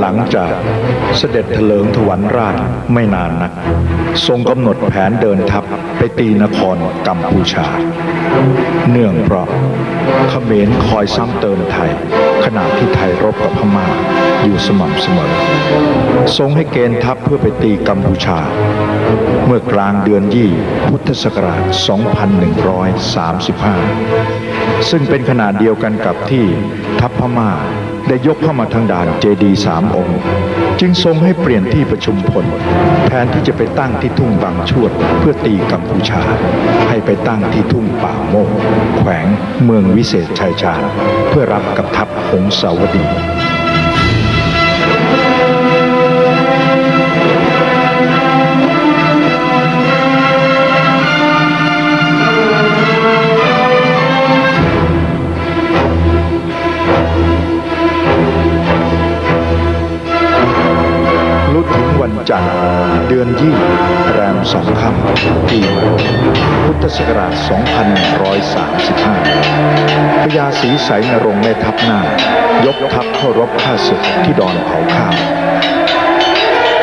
หลังจากเสด็จเถลิงถวันราชไม่นานนัก ทรงกำหนดแผนเดินทัพไปตีนครกัมพูชา เนื่องเพราะเขมรคอยซ้ำเติมไทย ขณะที่ไทยรบกับพม่าอยู่สม่ำเสมอ ทรงให้เกณฑ์ทัพเพื่อไปตีกัมพูชา เมื่อกลางเดือนยี่พุทธศักราช 2135 ซึ่งเป็นขนาดเดียวกันกับที่ทัพพม่า ได้ยกเข้ามาทางด่านเจดีสามองค์ จึงทรงให้เปลี่ยนที่ประชุมพล แทนที่จะไปตั้งที่ทุ่งบางชวดเพื่อตีกัมพูชา ให้ไปตั้งที่ทุ่งป่าโมกแขวงเมืองวิเศษชัยชาญเพื่อรับกับทัพหงสาวดี จันทร์เดือนยี่แรมสองค่ำปีใหม่พุทธศักราช 2135พญาศรีใสนรงค์ในทัพหน้า ยกทัพเข้ารบข้าศึกที่ดอนเผาข้าว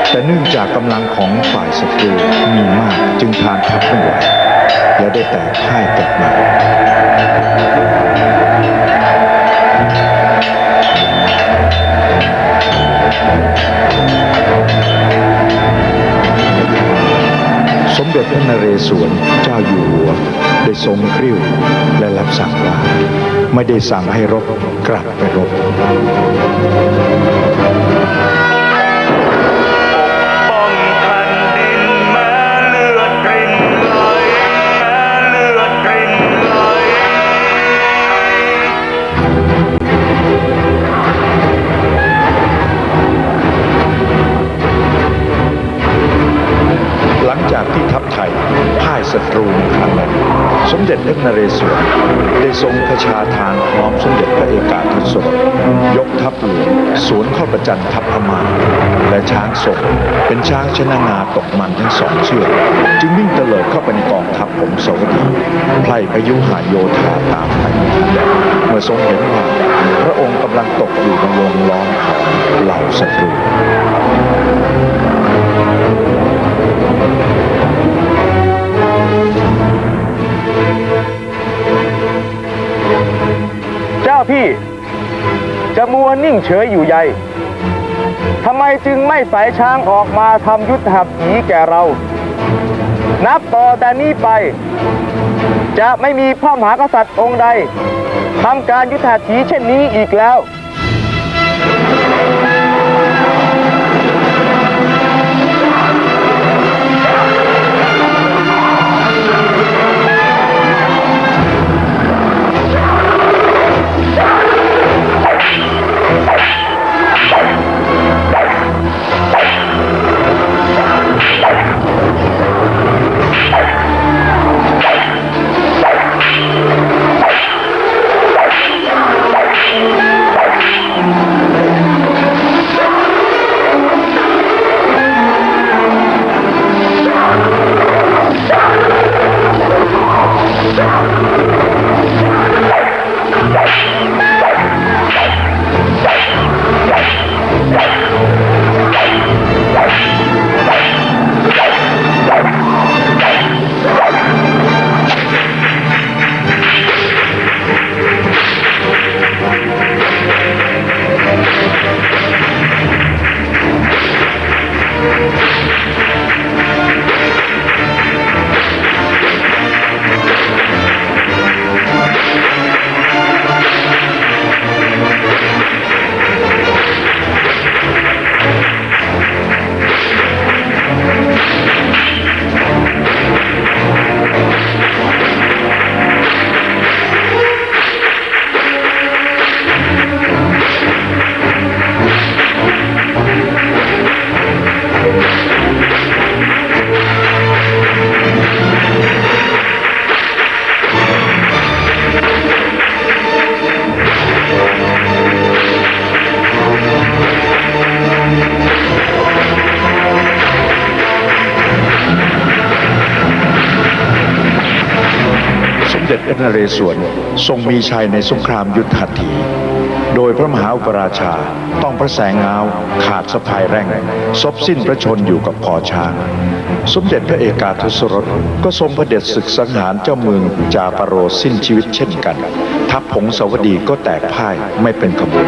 แต่เนื่องจากกำลังของฝ่ายศัตรูมีมากจึงทานทัพไม่ไหวและได้แต่พ่ายกลับมา มเด็จพระนเรศวรเจ้าอยู่หัว ได้ทรงกริ้วและรับสั่งว่า ไม่ได้สั่งให้รบกลับไปรบ สมเด็จพระนเรศวรได้ทรงพระชาทานพร้อมสมเด็จพระเอกาทศรยกทัพหลวงสวนเข้าประจันทัพพม่าและช้างศกเป็นช้างชนะงาตกมันทั้งสองเชือกจึงวิ่งเตลิดเข้าไปในกองทัพผงสวดีไพร่พยุหาโยธาตามไปทันใดเมื่อทรงเห็นว่าพระองค์กำลังตกอยู่ในวงล้อมของเหล่าศัตรู นิ่งเฉยอยู่ใยทำไมจึงไม่สายช้างออกมาทำยุทธหัตถีแก่เรา นับต่อแต่นี้ไป จะไม่มีพระมหากษัตริย์องค์ใดทำการยุทธหัตถีเช่นนี้อีกแล้ว พระนเรศวรทรงมีชัยในสงครามยุทธหัตถี โดยพระมหาอุปราชาต้องพระแสงเงาขาดสะพายแร่งซบสิ้นพระชนอยู่กับคอช้าง สมเด็จพระเอกาทศรสก็ทรงพระเด็จศึกสังหารเจ้าเมืองจาปโรสิ้นชีวิตเช่นกัน ทัพผงสวดีก็แตกพ่ายไม่เป็นขบวน